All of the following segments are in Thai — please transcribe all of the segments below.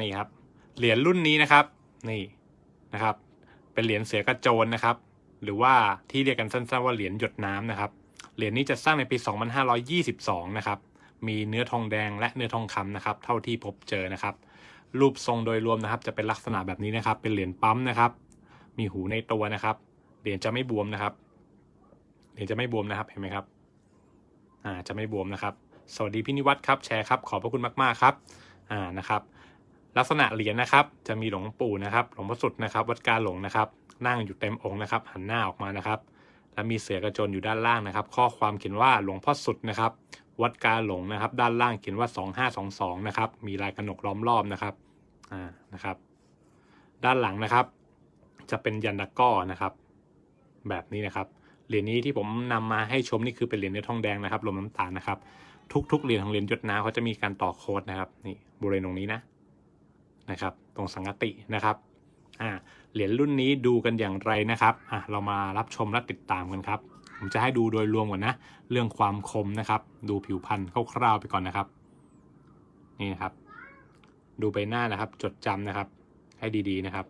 นี่ครับ เหรียญรุ่นนี้นะครับ นี่นะครับ เป็นเหรียญเสือกระโจนนะครับ หรือว่าที่เรียกกันสั้นๆว่าเหรียญหยดน้ำนะครับ เหรียญนี้จะสร้างในปี 2522 นะครับ มีเนื้อทองแดงและเนื้อทองคำนะครับ เท่าที่พบเจอนะครับ รูปทรงโดยรวมนะครับ จะเป็นลักษณะแบบนี้นะครับ เป็นเหรียญปั๊มนะครับ มีหูในตัวนะครับ เหรียญจะไม่บวมนะครับ เหรียญจะไม่บวมนะครับ เห็นไหมครับ อ่า จะไม่บวมนะครับสวัสดีพี่นิวัฒน์ครับแชร์ครับ ขอบพระคุณมาก ๆ ครับ อ่านะครับ ลักษณะเหรียญนะครับ จะมีหลวงปู่นะครับ หลวงพ่อสุดนะครับ วัดกาหลงนะครับ นั่งอยู่เต็มองค์นะครับ หันหน้าออกมานะครับ และมีเสือกระโจนอยู่ด้านล่างนะครับ ข้อความเขียนว่าหลวงพ่อสุดนะครับ วัดกาหลงนะครับ ด้านล่างเขียนว่า 2522นะครับ มีลายกระหนกล้อมรอบนะครับ อ่า นะครับ ด้านหลังนะครับ จะเป็นยันตะก้อนะครับ แบบนี้นะครับเหรียญนี้ที่ผมนำมาให้ชมนี่คือเป็นเหรียญเนื้อทองแดงนะครับรวมน้ำตาลนะครับ ทุกๆเหรียญของเหรียญยดน้ำเขาจะมีการต่อโค้ดนะครับนี่บริเวณตรงนี้นะ นะครับ ตรงสังกตินะครับอ่าเหรียญรุ่นนี้ดูกันอย่างไรนะครับอะเรามารับชมและติดตามกันครับ ผมจะให้ดูโดยรวมก่อนนะ เรื่องความคมนะครับ ดูผิวพรรณคร่าวๆไปก่อนนะครับ นี่นะครับ ดูใบหน้านะครับ จดจำนะครับ ให้ดีๆนะครับ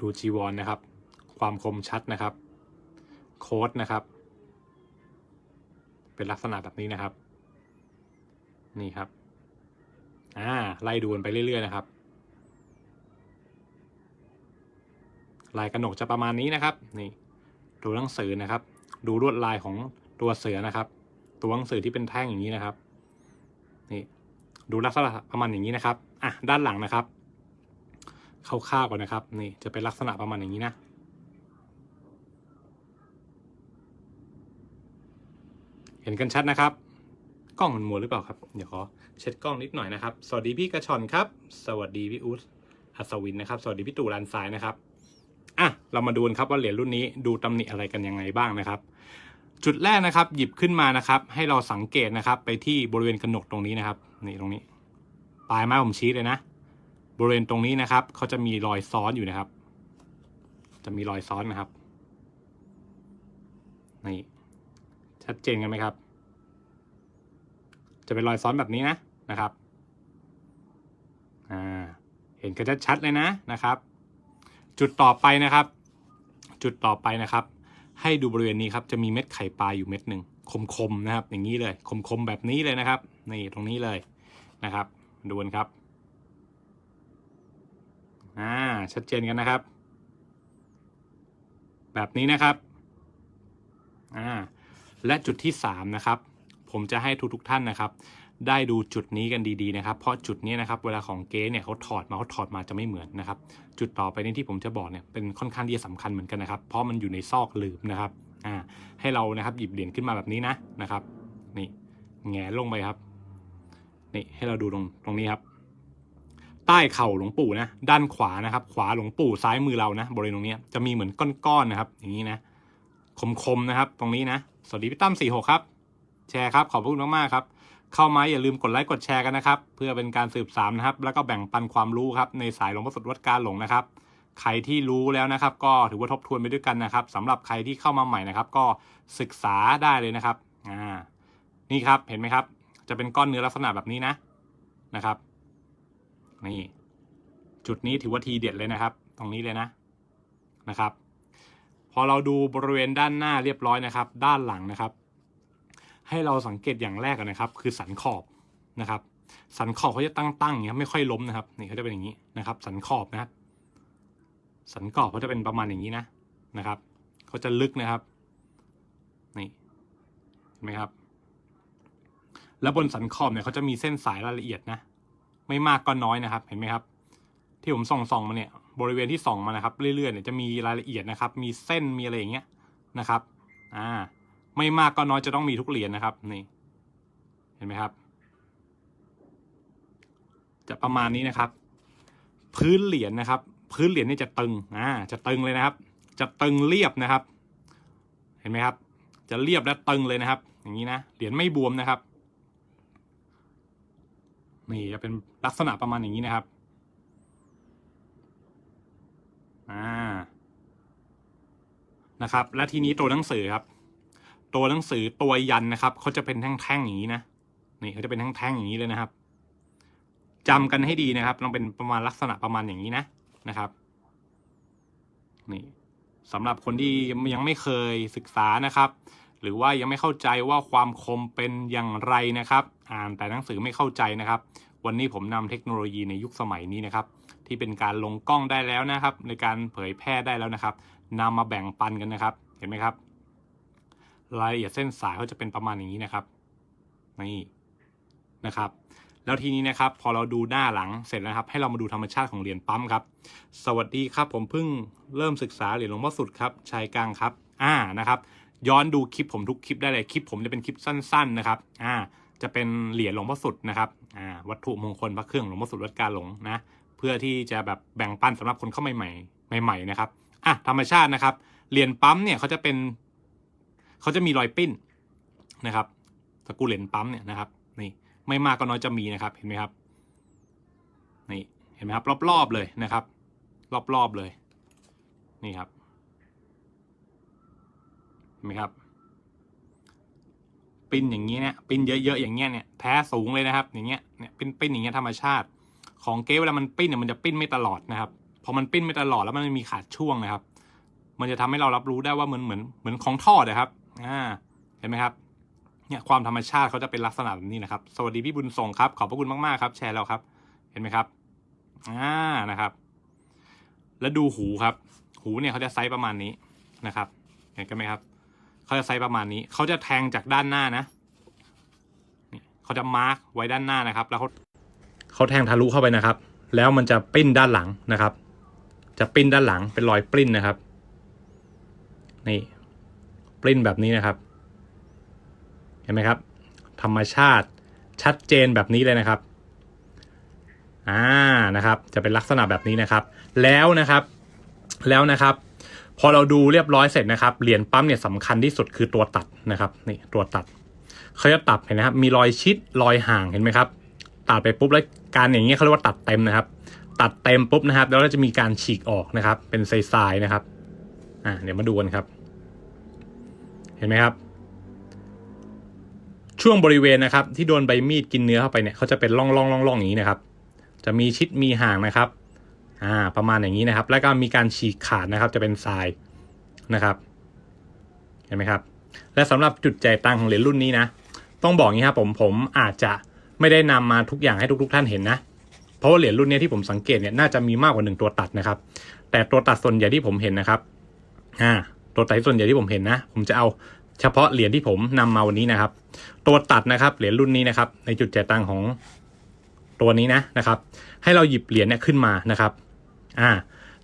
ดูจีวรนะครับ ความคมชัดนะครับ โค้ดนะครับ เป็นลักษณะแบบนี้นะครับ นี่ครับ อ่าไล่ดูกันไปเรื่อยๆนะครับลายกระหนกจะประมาณนี้นะครับ นี่ ดูหนังสือนะครับ ดูลวดลายของตัวเสือนะครับ ตัวหนังสือที่เป็นแท่งอย่างนี้นะครับ นี่ ดูลักษณะประมาณอย่างนี้นะครับ อะ ด้านหลังนะครับคร่าวๆก่อนนะครับ นี่ จะเป็นลักษณะประมาณอย่างนี้นะ เห็นกันชัดนะครับ กล้องมันมัวหรือเปล่าครับ เดี๋ยวขอเช็ดกล้องนิดหน่อยนะครับ สวัสดีพี่กระชอนครับ สวัสดีพี่อุ๊ดอัศวินนะครับ สวัสดีพี่ตู่ลานทรายนะครับ อะ เรามาดูกันครับว่าเหรียญรุ่นนี้ดูตำหนิอะไรกันยังไงบ้างนะครับ จุดแรกนะครับ หยิบขึ้นมานะครับ ให้เราสังเกตนะครับ ไปที่บริเวณกระหนกตรงนี้นะครับ นี่ตรงนี้ ปลายไม้ผมชี้เลยนะ บริเวณตรงนี้นะครับเขาจะมีรอยซ้อนอยู่นะครับ จะมีรอยซ้อนนะครับ นี่ ชัดเจนกันไหมครับ จะเป็นรอยซ้อนแบบนี้นะนะครับอ่าเห็นกันชัดๆเลยนะนะครับ จุดต่อไปนะครับ จุดต่อไปนะครับ ให้ดูบริเวณนี้ครับจะมีเม็ดไข่ปลาอยู่เม็ดหนึ่งคมๆนะครับ อย่างนี้เลยคมๆแบบนี้เลยนะครับนี่ตรงนี้เลยนะครับ ดูนครับอ่าชัดเจนกันนะครับ แบบนี้นะครับอ่าและจุดที่สามนะครับ ผมจะให้ทุกทุกๆท่านนะครับ ได้ดูจุดนี้กันดีๆนะครับ เพราะจุดนี้นะครับเวลาของเก๊เนี่ยเขาถอดมาเขาถอดมาจะไม่เหมือนนะครับ จุดต่อไปนี้ที่ผมจะบอกเนี่ยเป็นค่อนข้างที่จะสำคัญเหมือนกันนะครับ เพราะมันอยู่ในซอกหลืบนะครับอ่าให้เรานะครับหยิบเหรียญขึ้นมาแบบนี้นะนะครับนี่แงลงไปครับนี่ให้เราดูตรงตรงนี้ครับ ใต้เข่าหลวงปู่นะด้านขวานะครับ ขวาหลวงปู่ซ้ายมือเรานะบริเวณตรงนี้จะมีเหมือนก้อนๆนะครับ อย่างนี้นะคมๆนะครับ ตรงนี้นะสวัสดีพี่ตั้มสี่หกครับ แชร์ครับ ขอบคุณมากๆครับ เข้ามาอย่าลืมกดไลค์กดแชร์กันนะครับ เพื่อเป็นการสืบสานนะครับ แล้วก็แบ่งปันความรู้ครับในสายหลวงพ่อสดวัดการหลงนะครับใครที่รู้แล้วนะครับ ก็ถือว่าทบทวนไปด้วยกันนะครับสำหรับใครที่เข้ามาใหม่นะครับ ก็ศึกษาได้เลยนะครับอ่านี่ครับเห็นไหมครับ จะเป็นก้อนเนื้อลักษณะแบบนี้นะนะครับ นี่ จุดนี้ถือว่าทีเด็ดเลยนะครับ ตรงนี้เลยนะนะครับ พอเราดูบริเวณด้านหน้าเรียบร้อยนะครับ ด้านหลังนะครับ ให้เราสังเกตอย่างแรกนะครับ คือสันขอบนะครับ สันขอบเขาจะตั้งๆอย่างเงี้ไม่ค่อยล้มนะครับนี่เขาจะเป็นอย่างนี้นะครับ สันขอบนะครับสันขอบเขาจะเป็นประมาณอย่างนี้นะนะครับเขาจะลึกนะครับนี่เห็นไหมครับ แล้วบนสันขอบเนี่ยเขาจะมีเส้นสายรายละเอียดนะ ไม่มากก็น้อยนะครับ เห็นไหมครับ ที่ผมส่องส่องมาเนี่ย บริเวณที่ส่องมานะครับ เรื่อยๆเนี่ยจะมีรายละเอียดนะครับ มีเส้นมีอะไรอย่างเงี้ยนะครับ อ่า ไม่มากก็น้อยจะต้องมีทุกเหรียญนะครับนี่เห็นไหมครับ จะประมาณนี้นะครับ พื้นเหรียญนะครับ พื้นเหรียญนี่จะตึงอ่าจะตึงเลยนะครับ จะตึงเรียบนะครับ เห็นไหมครับ จะเรียบและตึงเลยนะครับ อย่างนี้นะเหรียญไม่บวมนะครับนี่จะเป็นลักษณะประมาณอย่างนี้นะครับอ่านะครับ และทีนี้ตัวหนังสือครับ ตัวหนังสือตัวยันนะครับเขาจะเป็นแท่งๆอย่างนี้นะนี่เขาจะเป็นแท่งๆอย่างนี้เลยนะครับจำกันให้ดีนะครับต้องเป็นประมาณลักษณะประมาณอย่างนี้นะนะครับ นี่สำหรับคนที่ยังไม่เคยศึกษานะครับ หรือว่ายังไม่เข้าใจว่าความคมเป็นอย่างไรนะครับ อ่านแต่หนังสือไม่เข้าใจนะครับ วันนี้ผมนำเทคโนโลยีในยุคสมัยนี้นะครับ ที่เป็นการลงกล้องได้แล้วนะครับ ในการเผยแพร่ได้แล้วนะครับนำมาแบ่งปันกันนะครับ เห็นไหมครับ รายละเอียดเส้นสายเขาจะเป็นประมาณอย่างนี้นะครับ นี่นะครับ แล้วทีนี้นะครับ พอเราดูหน้าหลังเสร็จแล้วครับ ให้เรามาดูธรรมชาติของเหรียญปั๊มครับ สวัสดีครับ ผมเพิ่งเริ่มศึกษาเหรียญหลวงพ่อสุดครับชายกลางครับ อ่านะครับ ย้อนดูคลิปผมทุกคลิปได้เลยคลิปผมจะเป็นคลิปสั้น ๆ นะครับ อ่า จะเป็นเหรียญหลวงพ่อสุดนะครับ อ่า วัตถุมงคลพระเครื่องหลวงพ่อสุดวัดกาหลงนะ เพื่อที่จะแบบแบ่งปันสำหรับคนเข้าใหม่ๆใหม่ ๆ นะครับ อะธรรมชาตินะครับเหรียญปั๊มเนี่ยเขาจะเป็น เขาจะมีรอยปิ้นนะครับสกูเหรียญปั๊มเนี่ยนะครับนี่ไม่มากก็น้อยจะมีนะครับเห็นไหมครับนี่เห็นไหมครับ รอบๆเลยนะครับ รอบๆเลย นี่ครับเห็นไหมครับปิ้นอย่างนี้เนี่ยปิ้นเยอะๆอย่างเงี้ยเนี่ยแท้สูงเลยนะครับ อย่างเงี้ยเนี่ยปิ้นปิ้นอย่างเงี้ยธรรมชาติ ของเก๊เวลามันปิ้นเนี่ยมันจะปิ้นไม่ตลอดนะครับพอมันปิ้นไม่ตลอดแล้วมันมีขาดช่วงนะครับ มันจะทำให้เรารับรู้ได้ว่าเหมือนเหมือนเหมือนของทอดนะครับ อ่าเห็นไหมครับเนี่ยความธรรมชาติเขาจะเป็นลักษณะแบบนี้นะครับ สวัสดีพี่บุญส่งครับ ขอบพระคุณมากๆครับ แชร์แล้วครับ เห็นไหมครับอ่านะครับ แล้วดูหูครับ หูเนี่ยเขาจะไซส์ประมาณนี้นะครับ เห็นกันไหมครับเขาจะไซส์ประมาณนี้เขาจะแทงจากด้านหน้านะนี่เขาจะมาร์กไว้ด้านหน้านะครับ แล้วเขาเขาแทงทะลุเข้าไปนะครับ แล้วมันจะปิ้นด้านหลังนะครับ จะปิ้นด้านหลังเป็นรอยปริ้นนะครับ นี่ ปริ้นแบบนี้นะครับ เห็นไหมครับ ธรรมชาติชัดเจนแบบนี้เลยนะครับอ่านะครับ จะเป็นลักษณะแบบนี้นะครับ แล้วนะครับแล้วนะครับพอเราดูเรียบร้อยเสร็จนะครับ เหรียญปั๊มเนี่ยสำคัญที่สุดคือตัวตัดนะครับนี่ตัวตัดเขาจะตัดเห็นนะครับ มีรอยชิดรอยห่างเห็นไหมครับ ตัดไปปุ๊บแล้วการอย่างนี้ยเขาเรียกว่าตัดเต็มนะครับ ตัดเต็มปุ๊บนะครับ แล้วเราจะมีการฉีกออกนะครับ เป็นทรายๆนะครับ อ่าเดี๋ยวมาดูกันครับ ห็นไหมครับ ช่วงบริเวณนะครับ ที่โดนใบมีดกินเนื้อเข้าไปเนี่ยเขาจะเป็นร่องร่องร่องร่องอย่างนี้นะครับ จะมีชิดมีห่างนะครับ อ่า ประมาณอย่างนี้นะครับ แล้วก็มีการฉีกขาดนะครับ จะเป็นทรายนะครับ เห็นไหมครับ และสำหรับจุดใจตังของเหรียญรุ่นนี้นะ ต้องบอกงี้ครับผมผมอาจจะไม่ได้นำมาทุกอย่างให้ทุก ๆ ท่านเห็นนะ เพราะว่าเหรียญรุ่นนี้ที่ผมสังเกตเนี่ยน่าจะมีมากกว่าหนึ่งตัวตัดนะครับ แต่ตัวตัดส่วนใหญ่ที่ผมเห็นนะครับ อ่า ตัวตัดส่วนใหญ่ที่ผมเห็นนะ ผมจะเอาเฉพาะเหรียญที่ผมนำมาวันนี้นะครับ ตัวตัดนะครับ เหรียญรุ่นนี้นะครับ ในจุดจ่ายตังของตัวนี้นะนะครับ ให้เราหยิบเหรียญเนี่ยขึ้นมานะครับ อ่า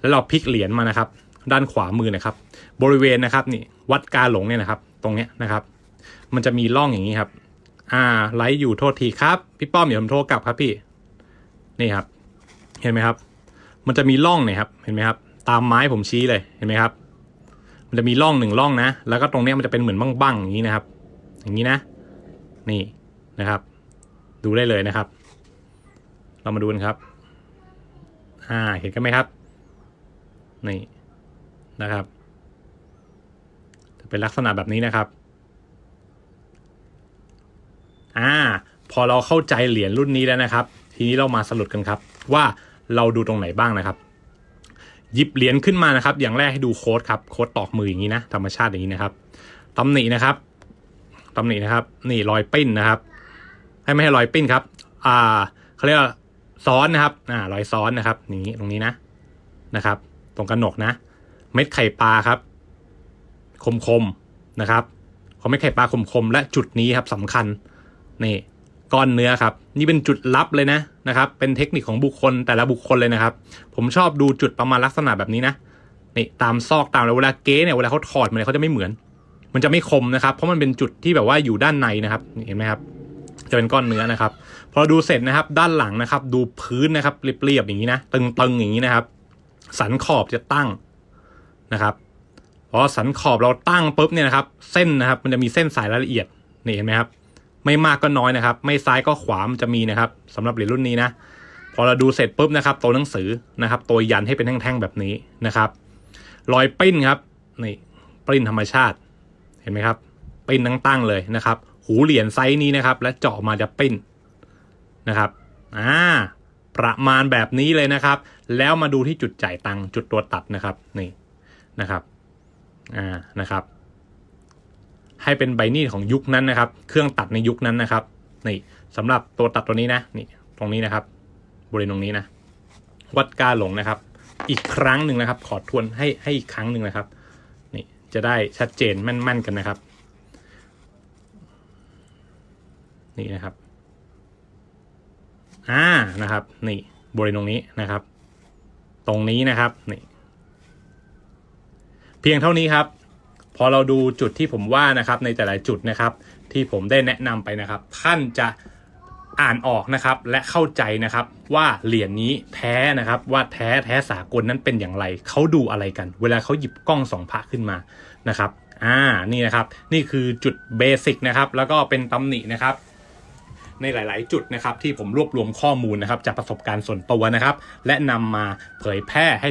แล้วเราพลิกเหรียญมานะครับ ด้านขวามือนะครับ บริเวณนะครับนี่วัดกาหลงเนี่ยนะครับ ตรงเนี้ยนะครับ มันจะมีร่องอย่างนี้ครับ อ่าไลฟ์อยู่โทษทีครับพี่ป้อมเดี๋ยวผมโทรกลับครับพี่ นี่ครับ เห็นไหมครับ มันจะมีร่องเนี่ยครับ เห็นไหมครับ ตามไม้ผมชี้เลยเห็นไหมครับ มันจะมีร่องหนึ่งร่องนะ แล้วก็ตรงเนี้ยมันจะเป็นเหมือนบ้างๆอย่างนี้นะครับ อย่างนี้นะ นี่นะครับ ดูได้เลยนะครับ เรามาดูกันครับ อ่า เห็นกันไหมครับ นี่นะครับ จะเป็นลักษณะแบบนี้นะครับ อ่า พอเราเข้าใจเหรียญรุ่นนี้แล้วนะครับ ทีนี้เรามาสรุปกันครับ ว่าเราดูตรงไหนบ้างนะครับ หยิบเหรียญขึ้นมานะครับ อย่างแรกให้ดูโค้ดครับโค้ดตอกมืออย่างนี้นะธรรมชาติอย่างนี้นะครับตำหนินะครับตำหนินะครับ นี่รอยปิ้นนะครับ ให้ไม่ให้รอยปิ้นครับ อ่าเขาเรียกว่าซ้อนนะครับ อ่ารอยซ้อนนะครับอย่างนี้ตรงนี้นะนะครับ ตรงกระหนกนะ เม็ดไข่ปลาครับ คมๆนะครับของเม็ดไข่ปลาคมๆและจุดนี้ครับสำคัญนี่ ก้อนเนื้อครับ นี่เป็นจุดลับเลยนะนะครับ เป็นเทคนิคของบุคคลแต่ละบุคคลเลยนะครับ ผมชอบดูจุดประมาณลักษณะแบบนี้นะนี่ตามซอกตามแล้วเวลาเก๊เนี่ยเวลาเขาถอดมันเนี่ยเขาจะไม่เหมือน มันจะไม่คมนะครับ เพราะมันเป็นจุดที่แบบว่าอยู่ด้านในนะครับเห็นไหมครับ จะเป็นก้อนเนื้อนะครับ พอดูเสร็จนะครับ ด้านหลังนะครับ ดูพื้นนะครับเรียบๆอย่างนี้นะตึงๆอย่างนี้นะครับ สันขอบจะตั้งนะครับพอสันขอบเราตั้งปุ๊บเนี่ยนะครับ เส้นนะครับ มันจะมีเส้นสายรายละเอียดนี่เห็นไหมครับ ไม่มากก็น้อยนะครับ ไม่ซ้ายก็ขวามันจะมีนะครับสำหรับเหรียญรุ่นนี้นะพอเราดูเสร็จปุ๊บนะครับ ตัวหนังสือนะครับ ตัวยันให้เป็นแท่งๆแบบนี้นะครับรอยปิ้นครับนี่ปิ้นธรรมชาติเห็นไหมครับ ปิ้นตั้งๆเลยนะครับ หูเหรียญไซส์นี้นะครับ และเจาะมาจะปิ้นนะครับอ่าประมาณแบบนี้เลยนะครับ แล้วมาดูที่จุดจ่ายตังค์จุดตัวตัดนะครับนี่นะครับอ่านะครับ ให้เป็นใบมีดของยุคนั้นนะครับ เครื่องตัดในยุคนั้นนะครับนี่สำหรับตัวตัดตัวนี้นะนี่ตรงนี้นะครับ บริเวณตรงนี้นะ วัดกาหลงนะครับ อีกครั้งหนึ่งนะครับ ขอทวนให้ให้อีกครั้งหนึ่งนะครับนี่จะได้ชัดเจนแม่นๆกันนะครับ นี่นะครับอ่านะครับ นี่บริเวณตรงนี้นะครับ ตรงนี้นะครับนี่เพียงเท่านี้ครับ พอเราดูจุดที่ผมว่านะครับในแต่ละจุดนะครับ ที่ผมได้แนะนำไปนะครับ ท่านจะอ่านออกนะครับและเข้าใจนะครับว่าเหรียญนี้แท้นะครับว่าแท้แท้สากลนั้นเป็นอย่างไรเขาดูอะไรกัน เวลาเขาหยิบกล้องสองพระขึ้นมานะครับอ่านี่นะครับนี่คือจุดเบสิกนะครับแล้วก็เป็นตำหนินะครับในหลาย ๆ จุดนะครับที่ผมรวบรวมข้อมูลนะครับจากประสบการณ์ส่วนตัวนะครับ และนำมาเผยแพร่ให้